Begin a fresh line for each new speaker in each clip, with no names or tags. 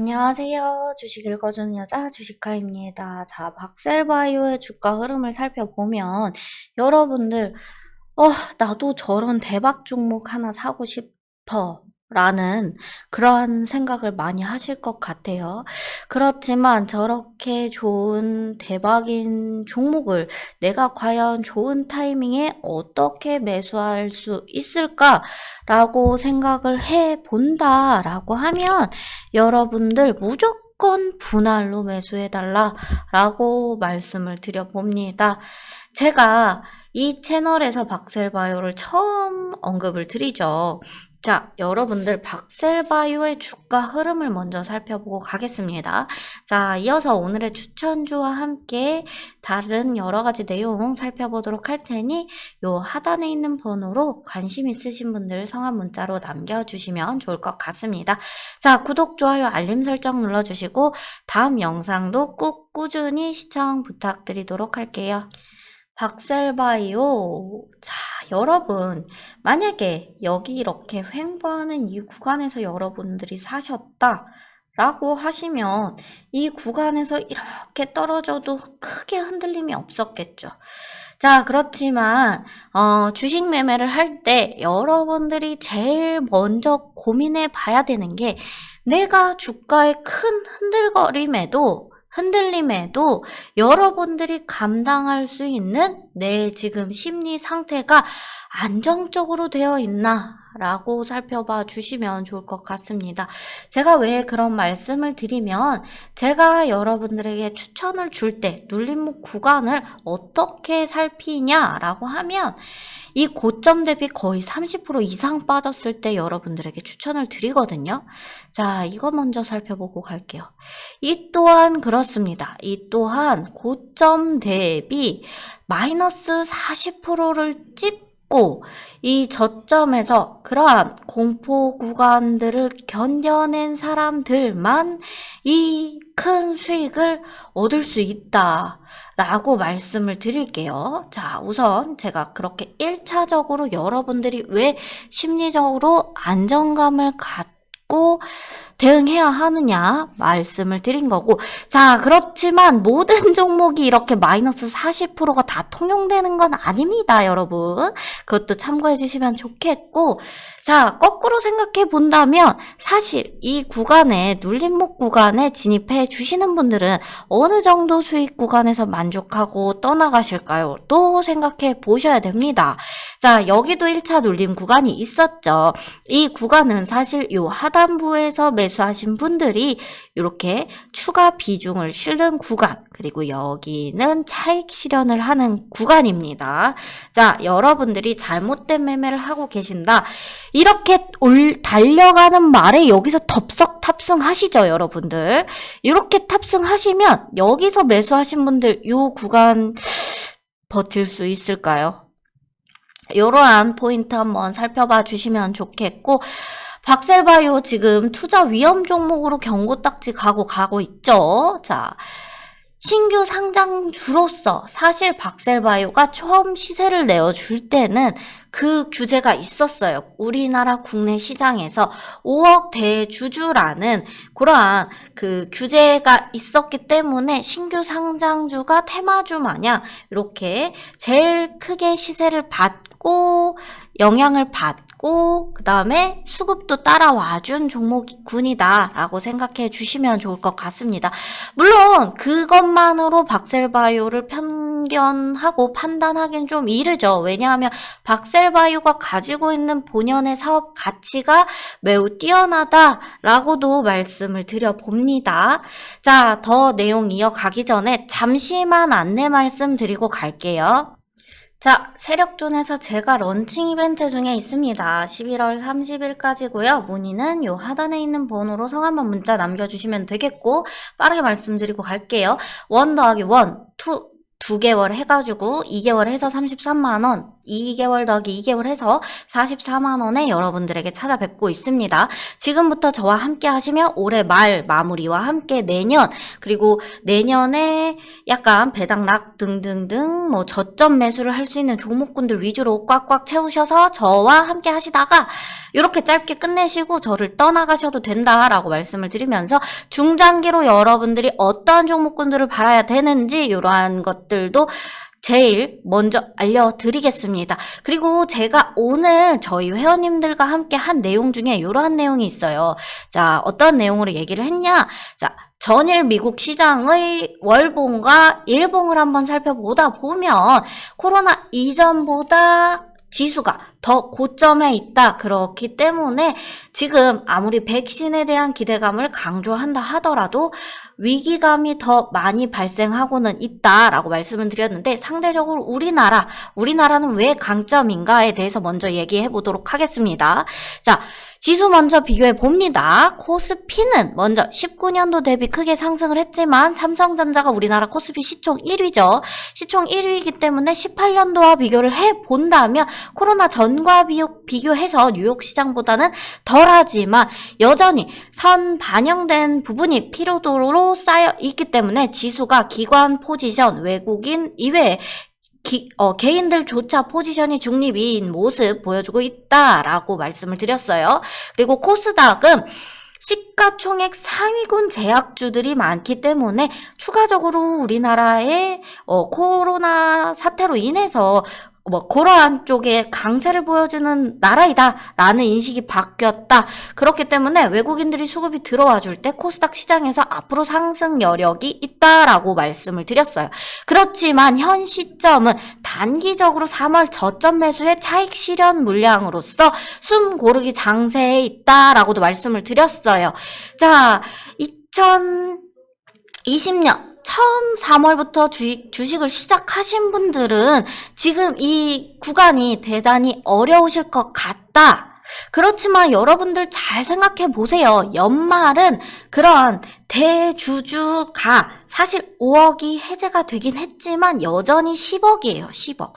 안녕하세요. 주식 읽어주는 여자 주식가입니다. 자, 박셀바이오의 주가 흐름을 살펴보면 여러분들 어, 나도 저런 대박 종목 하나 사고 싶어. 라는 그러한 생각을 많이 하실 것 같아요. 그렇지만 저렇게 좋은 대박인 종목을 내가 과연 좋은 타이밍에 어떻게 매수할 수 있을까라고 생각을 해 본다라고 하면 여러분들 무조건 분할로 매수해달라 라고 말씀을 드려봅니다. 제가 이 채널에서 박셀바이오를 처음 언급을 드리죠. 자, 여러분들 박셀바이오의 주가 흐름을 먼저 살펴보고 가겠습니다. 자, 이어서 오늘의 추천주와 함께 다른 여러 가지 내용 살펴보도록 할 테니 요 하단에 있는 번호로 관심 있으신 분들 성함 문자로 남겨주시면 좋을 것 같습니다. 자, 구독, 좋아요, 알림 설정 눌러주시고 다음 영상도 꼭 꾸준히 시청 부탁드리도록 할게요. 박셀바이오. 자, 여러분. 만약에 여기 이렇게 횡보하는 이 구간에서 여러분들이 사셨다. 라고 하시면 이 구간에서 이렇게 떨어져도 크게 흔들림이 없었겠죠. 자, 그렇지만, 어, 주식 매매를 할 때 여러분들이 제일 먼저 고민해 봐야 되는 게 내가 주가의 큰 흔들거림에도 흔들림에도 여러분들이 감당할 수 있는 내 지금 심리 상태가 안정적으로 되어 있나 라고 살펴봐 주시면 좋을 것 같습니다. 제가 왜 그런 말씀을 드리면 제가 여러분들에게 추천을 줄 때 눌림목 구간을 어떻게 살피냐라고 하면 이 고점 대비 거의 30% 이상 빠졌을 때 여러분들에게 추천을 드리거든요. 자, 이거 먼저 살펴보고 갈게요. 이 또한 그렇습니다. 이 또한 고점 대비 마이너스 40%를 찍 고 이 저점에서 그러한 공포 구간들을 견뎌낸 사람들만 이 큰 수익을 얻을 수 있다. 라고 말씀을 드릴게요. 자, 우선 제가 그렇게 1차적으로 여러분들이 왜 심리적으로 안정감을 갖고 대응해야 하느냐 말씀을 드린 거고. 자 그렇지만 모든 종목이 이렇게 마이너스 40%가 다 통용되는 건 아닙니다 여러분. 그것도 참고해 주시면 좋겠고. 자 거꾸로 생각해 본다면 사실 이 구간에 눌림목 구간에 진입해 주시는 분들은 어느 정도 수익 구간에서 만족하고 떠나가실까요? 또 생각해 보셔야 됩니다. 자 여기도 1차 눌림 구간이 있었죠. 이 구간은 사실 요 하단부에서 매 매수하신 분들이 이렇게 추가 비중을 실는 구간 그리고 여기는 차익 실현을 하는 구간입니다. 자, 여러분들이 잘못된 매매를 하고 계신다. 이렇게 올 달려가는 말에 여기서 덥석 탑승하시죠, 여러분들. 이렇게 탑승하시면 여기서 매수하신 분들 이 구간 버틸 수 있을까요? 이러한 포인트 한번 살펴봐 주시면 좋겠고 박셀바이오 지금 투자 위험 종목으로 경고 딱지 가고 가고 있죠. 자, 신규 상장주로서 사실 박셀바이오가 처음 시세를 내어줄 때는 그 규제가 있었어요. 우리나라 국내 시장에서 5억 대주주라는 그러한 그 규제가 있었기 때문에 신규 상장주가 테마주 마냥 이렇게 제일 크게 시세를 받고 영향을 받 고 있고 그 다음에 수급도 따라와준 종목군이다 라고 생각해 주시면 좋을 것 같습니다. 물론 그것만으로 박셀바이오를 편견하고 판단하기는 좀 이르죠. 왜냐하면 박셀바이오가 가지고 있는 본연의 사업 가치가 매우 뛰어나다라고도 말씀을 드려봅니다. 자, 더 내용 이어가기 전에 잠시만 안내 말씀드리고 갈게요. 자, 세력존에서 제가 런칭 이벤트 중에 있습니다. 11월 30일까지고요. 문의는 요 하단에 있는 번호로 성함만 문자 남겨주시면 되겠고 빠르게 말씀드리고 갈게요. 원 더하기 원, 투, 두 개월 해가지고 2개월 해서 33만원, 2개월 더하기 2개월 해서 44만 원에 여러분들에게 찾아뵙고 있습니다. 지금부터 저와 함께 하시면 올해 말 마무리와 함께 내년 그리고 내년에 약간 배당락 등등등 뭐 저점 매수를 할 수 있는 종목군들 위주로 꽉꽉 채우셔서 저와 함께 하시다가 이렇게 짧게 끝내시고 저를 떠나가셔도 된다라고 말씀을 드리면서 중장기로 여러분들이 어떠한 종목군들을 팔아야 되는지 이러한 것들도 제일 먼저 알려드리겠습니다. 그리고 제가 오늘 저희 회원님들과 함께 한 내용 중에 이러한 내용이 있어요. 자, 어떤 내용으로 얘기를 했냐? 자, 전일 미국 시장의 월봉과 일봉을 한번 살펴보다 보면 코로나 이전보다 지수가 더 고점에 있다. 그렇기 때문에 지금 아무리 백신에 대한 기대감을 강조한다 하더라도 위기감이 더 많이 발생하고는 있다라고 말씀을 드렸는데 상대적으로 우리나라, 우리나라는 왜 강점인가에 대해서 먼저 얘기해 보도록 하겠습니다. 자, 지수 먼저 비교해 봅니다. 코스피는 먼저 19년도 대비 크게 상승을 했지만 삼성전자가 우리나라 코스피 시총 1위죠. 시총 1위이기 때문에 18년도와 비교를 해 본다면 코로나 전과 비교, 비교해서 뉴욕 시장보다는 덜하지만 여전히 선 반영된 부분이 피로도로 쌓여 있기 때문에 지수가 기관 포지션 외국인 이외에 기- 어, 개인들조차 포지션이 중립인 모습 보여주고 있다라고 말씀을 드렸어요. 그리고 코스닥은 시가총액 상위군 제약주들이 많기 때문에 추가적으로 우리나라의 어, 코로나 사태로 인해서 뭐 그러한 쪽에 강세를 보여주는 나라이다라는 인식이 바뀌었다. 그렇기 때문에 외국인들이 수급이 들어와 줄 때 코스닥 시장에서 앞으로 상승 여력이 있다라고 말씀을 드렸어요. 그렇지만 현 시점은 단기적으로 3월 저점 매수의 차익 실현 물량으로서 숨 고르기 장세에 있다라고도 말씀을 드렸어요. 자, 2020년 처음 3월부터 주식, 주식을 시작하신 분들은 지금 이 구간이 대단히 어려우실 것 같다. 그렇지만 여러분들 잘 생각해 보세요. 연말은 그런 대주주가 사실 5억이 해제가 되긴 했지만 여전히 10억이에요. 10억.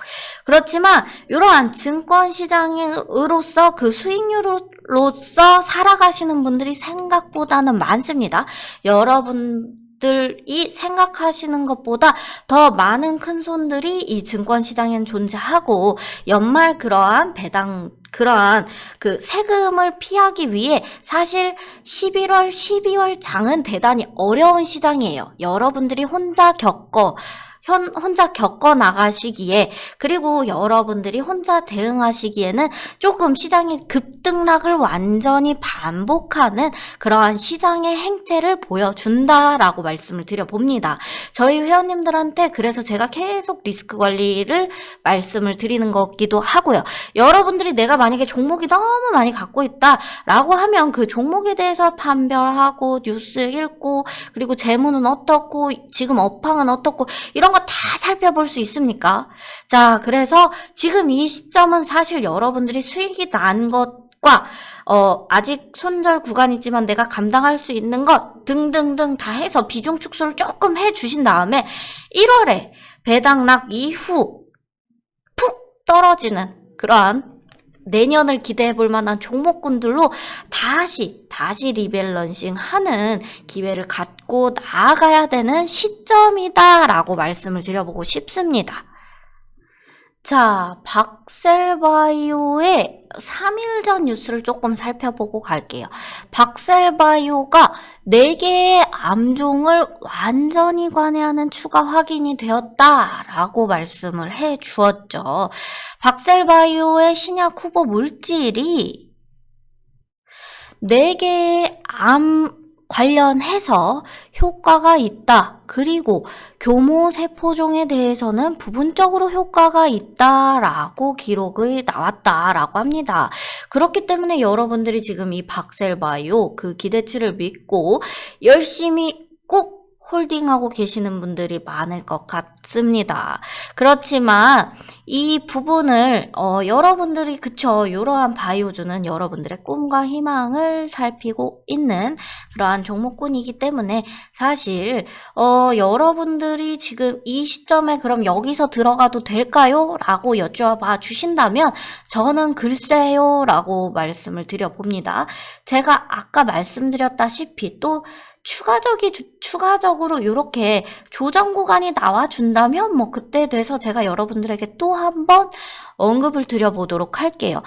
그렇지만 이러한 증권 시장으로서 그 수익률로서 살아가시는 분들이 생각보다는 많습니다. 여러분 들이 생각하시는 것보다 더 많은 큰 손들이 이 증권 시장엔 존재하고 연말 그러한 배당 그러한 그 세금을 피하기 위해 사실 11월, 12월 장은 대단히 어려운 시장이에요. 여러분들이 혼자 겪어 현, 혼자 겪어 나가시기에 그리고 여러분들이 혼자 대응하시기에는 조금 시장이 급등락을 완전히 반복하는 그러한 시장의 행태를 보여준다라고 말씀을 드려봅니다. 저희 회원님들한테 그래서 제가 계속 리스크 관리를 말씀을 드리는 것기도 하고요. 여러분들이 내가 만약에 종목이 너무 많이 갖고 있다라고 하면 그 종목에 대해서 판별하고 뉴스 읽고 그리고 재무는 어떻고 지금 업황은 어떻고 이런 거 다 살펴볼 수 있습니까? 자, 그래서 지금 이 시점은 사실 여러분들이 수익이 난 것과 어, 아직 손절 구간이지만 내가 감당할 수 있는 것 등등등 다 해서 비중 축소를 조금 해 주신 다음에 1월에 배당락 이후 푹 떨어지는 그러한 내년을 기대해 볼 만한 종목군들로 다시, 다시 리밸런싱 하는 기회를 갖고 나아가야 되는 시점이다라고 말씀을 드려보고 싶습니다. 자, 박셀바이오의 3일 전 뉴스를 조금 살펴보고 갈게요. 박셀바이오가 4개의 암종을 완전히 관해하는 추가 확인이 되었다라고 말씀을 해 주었죠. 박셀바이오의 신약 후보 물질이 4개의 암 관련해서 효과가 있다. 그리고 교모 세포종에 대해서는 부분적으로 효과가 있다라고 기록이 나왔다라고 합니다. 그렇기 때문에 여러분들이 지금 이 박셀바이오 그 기대치를 믿고 열심히 꼭 홀딩하고 계시는 분들이 많을 것 같습니다. 그렇지만 이 부분을 어, 여러분들이 그쵸 이러한 바이오주는 여러분들의 꿈과 희망을 살피고 있는 그러한 종목군이기 때문에 사실 어, 여러분들이 지금 이 시점에 그럼 여기서 들어가도 될까요? 라고 여쭤봐 주신다면 저는 글쎄요 라고 말씀을 드려봅니다. 제가 아까 말씀드렸다시피 또 추가적이 주- 추가적으로 이렇게 조정 구간이 나와 준다면 뭐 그때 돼서 제가 여러분들에게 또 한번 언급을 드려보도록 할게요.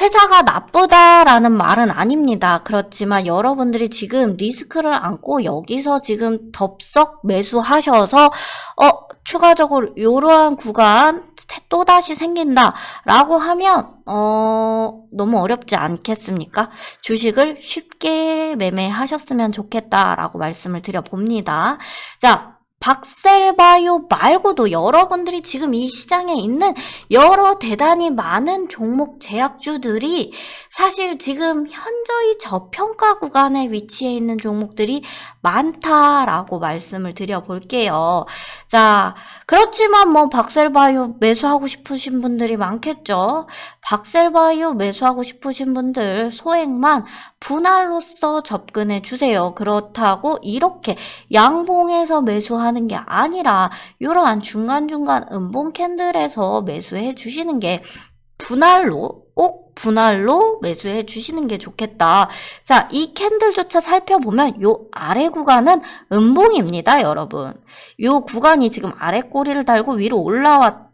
회사가 나쁘다라는 말은 아닙니다. 그렇지만 여러분들이 지금 리스크를 안고 여기서 지금 덥석 매수하셔서 어 추가적으로 이러한 구간 또다시 생긴다라고 하면 어 너무 어렵지 않겠습니까? 주식을 쉽게 매매하셨으면 좋겠다라고 말씀을 드려 봅니다. 자, 박셀바이오 말고도 여러분들이 지금 이 시장에 있는 여러 대단히 많은 종목 제약주들이 사실 지금 현저히 저평가 구간에 위치해 있는 종목들이 많다라고 말씀을 드려볼게요. 자, 그렇지만 뭐 박셀바이오 매수하고 싶으신 분들이 많겠죠. 박셀바이오 매수하고 싶으신 분들 소액만 분할로서 접근해 주세요. 그렇다고 이렇게 양봉에서 매수하는 게 아니라 이러한 중간중간 음봉 캔들에서 매수해 주시는 게 분할로 꼭 분할로 매수해 주시는 게 좋겠다. 자, 이 캔들조차 살펴보면 요 아래 구간은 음봉입니다, 여러분. 요 구간이 지금 아래 꼬리를 달고 위로 올라왔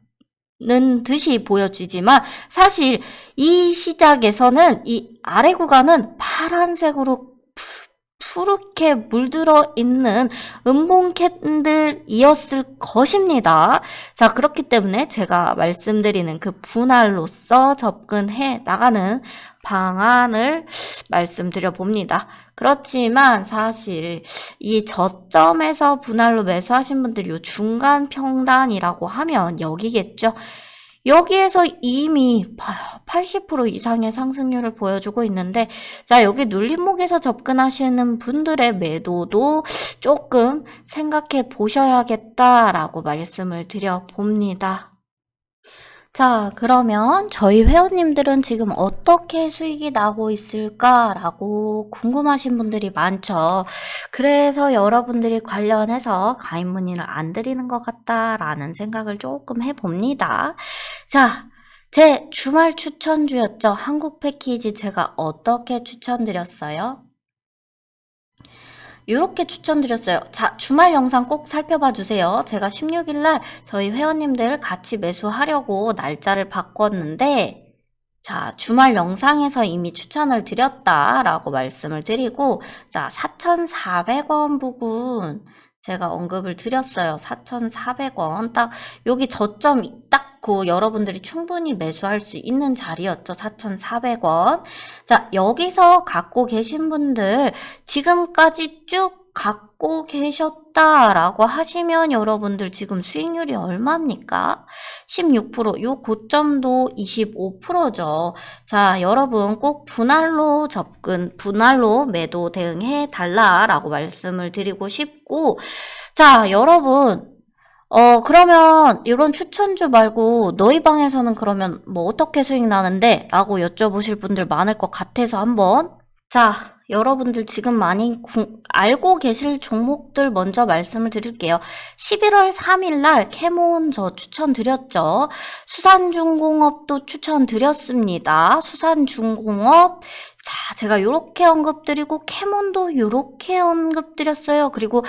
는 듯이 보여지지만 사실 이 시작에서는 이 아래 구간은 파란색으로 푸- 푸르게 물들어 있는 음봉 캔들이었을 것입니다. 자, 그렇기 때문에 제가 말씀드리는 그 분할로서 접근해 나가는 방안을 말씀드려 봅니다. 그렇지만 사실 이 저점에서 분할로 매수하신 분들이 요 중간 평단이라고 하면 여기겠죠. 여기에서 이미 80% 이상의 상승률을 보여주고 있는데, 자, 여기 눌림목에서 접근하시는 분들의 매도도 조금 생각해 보셔야겠다라고 말씀을 드려 봅니다. 자, 그러면 저희 회원님들은 지금 어떻게 수익이 나고 있을까라고 궁금하신 분들이 많죠. 그래서 여러분들이 관련해서 가입 문의를 안 드리는 것 같다라는 생각을 조금 해봅니다. 자, 제 주말 추천주였죠. 한국 패키지 제가 어떻게 추천드렸어요? 이렇게 추천드렸어요. 자, 주말 영상 꼭 살펴봐 주세요. 제가 16일 날 저희 회원님들 같이 매수하려고 날짜를 바꿨는데, 자, 주말 영상에서 이미 추천을 드렸다라고 말씀을 드리고, 자, 4,400원 부근 제가 언급을 드렸어요. 4,400원. 딱 여기 저점 딱 그 여러분들이 충분히 매수할 수 있는 자리였죠. 4,400원. 자, 여기서 갖고 계신 분들 지금까지 쭉 갖고 계셨다라고 하시면 여러분들 지금 수익률이 얼마입니까? 16%, 요 고점도 25%죠. 자, 여러분 꼭 분할로 접근, 분할로 매도 대응해 달라라고 말씀을 드리고 싶고, 자, 여러분, 어, 그러면 이런 추천주 말고 너희 방에서는 그러면 뭐 어떻게 수익 나는데? 라고 여쭤보실 분들 많을 것 같아서 한번 자, 여러분들 지금 많이 구- 알고 계실 종목들 먼저 말씀을 드릴게요. 11월 3일 날 캐몬 저 추천드렸죠. 수산중공업도 추천드렸습니다. 수산중공업 자, 제가 요렇게 언급드리고 캐몬도 요렇게 언급드렸어요. 그리고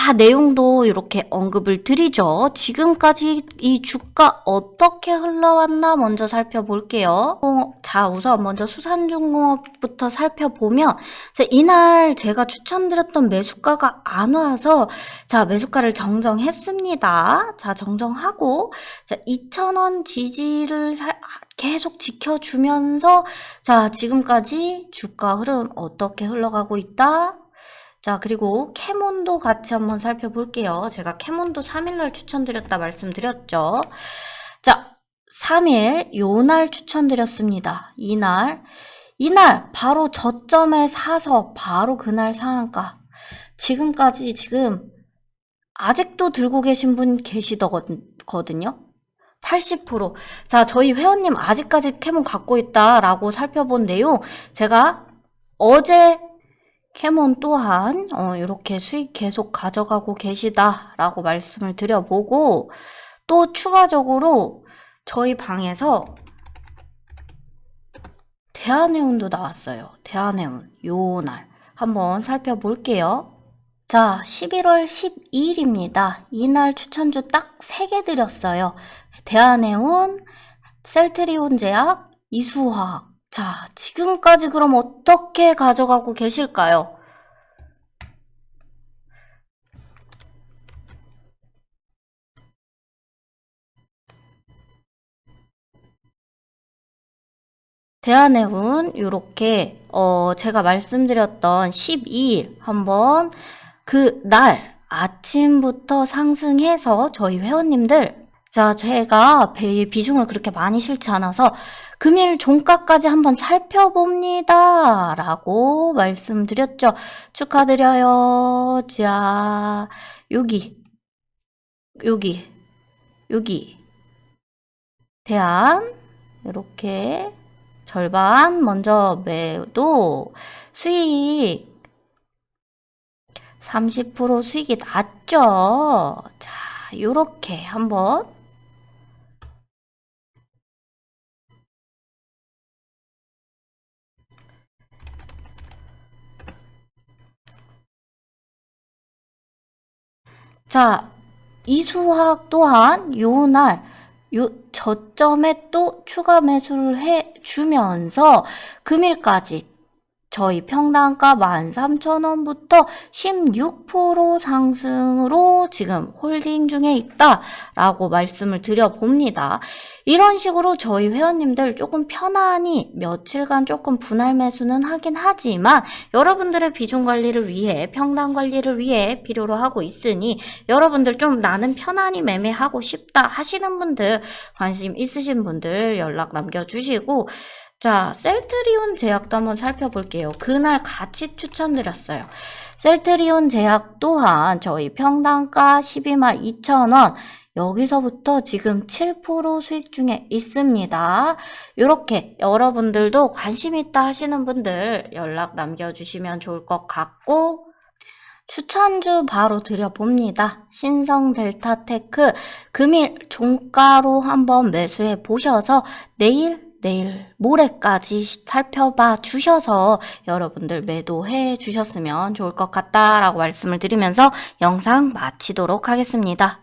다 내용도 이렇게 언급을 드리죠. 지금까지 이 주가 어떻게 흘러왔나 먼저 살펴볼게요. 어, 자, 우선 먼저 수산중공업부터 살펴보면 자, 이날 제가 추천드렸던 매수가가 안 와서 자, 매수가를 정정했습니다. 자, 정정하고 자, 2,000원 지지를 살- 계속 지켜주면서 자, 지금까지 주가 흐름 어떻게 흘러가고 있다? 자, 그리고 캐몬도 같이 한번 살펴볼게요. 제가 캐몬도 3일날 추천드렸다 말씀드렸죠. 자, 3일, 요 날 추천드렸습니다. 이날. 이날, 바로 저점에 사서 바로 그날 상한가. 지금까지 지금 아직도 들고 계신 분 계시더거든요. 80%. 자, 저희 회원님 아직까지 캐몬 갖고 있다라고 살펴본 내용 제가 어제 캐몬 또한 어, 이렇게 수익 계속 가져가고 계시다라고 말씀을 드려보고 또 추가적으로 저희 방에서 대한해운도 나왔어요. 대한해운 요 날 한번 살펴볼게요. 자, 11월 12일입니다. 이날 추천주 딱 3개 드렸어요. 대한해운, 셀트리온 제약, 이수화학. 자, 지금까지 그럼 어떻게 가져가고 계실까요? 대한해운 요렇게 어 제가 말씀드렸던 12일 한번 그 날 아침부터 상승해서 저희 회원님들 자 제가 배 비중을 그렇게 많이 싫지 않아서 금일 종가까지 한번 살펴봅니다. 라고 말씀드렸죠. 축하드려요. 자 여기 여기 여기. 대한 이렇게 절반 먼저 매도. 수익. 30% 수익이 났죠. 자, 요렇게 한번 자, 이수학 또한 요날 요 저점에 또 추가 매수를 해 주면서 금일까지 저희 평단가 13,000원부터 16% 상승으로 지금 홀딩 중에 있다라고 말씀을 드려봅니다. 이런 식으로 저희 회원님들 조금 편안히 며칠간 조금 분할 매수는 하긴 하지만 여러분들의 비중 관리를 위해 평단 관리를 위해 필요로 하고 있으니 여러분들 좀 나는 편안히 매매하고 싶다 하시는 분들 관심 있으신 분들 연락 남겨주시고 자, 셀트리온 제약도 한번 살펴볼게요. 그날 같이 추천드렸어요. 셀트리온 제약 또한 저희 평단가 12만 2천원 여기서부터 지금 7% 수익 중에 있습니다. 이렇게 여러분들도 관심 있다 하시는 분들 연락 남겨주시면 좋을 것 같고 추천주 바로 드려봅니다. 신성 델타테크 금일 종가로 한번 매수해 보셔서 내일 내일 모레까지 살펴봐 주셔서 여러분들 매도해 주셨으면 좋을 것 같다라고 말씀을 드리면서 영상 마치도록 하겠습니다.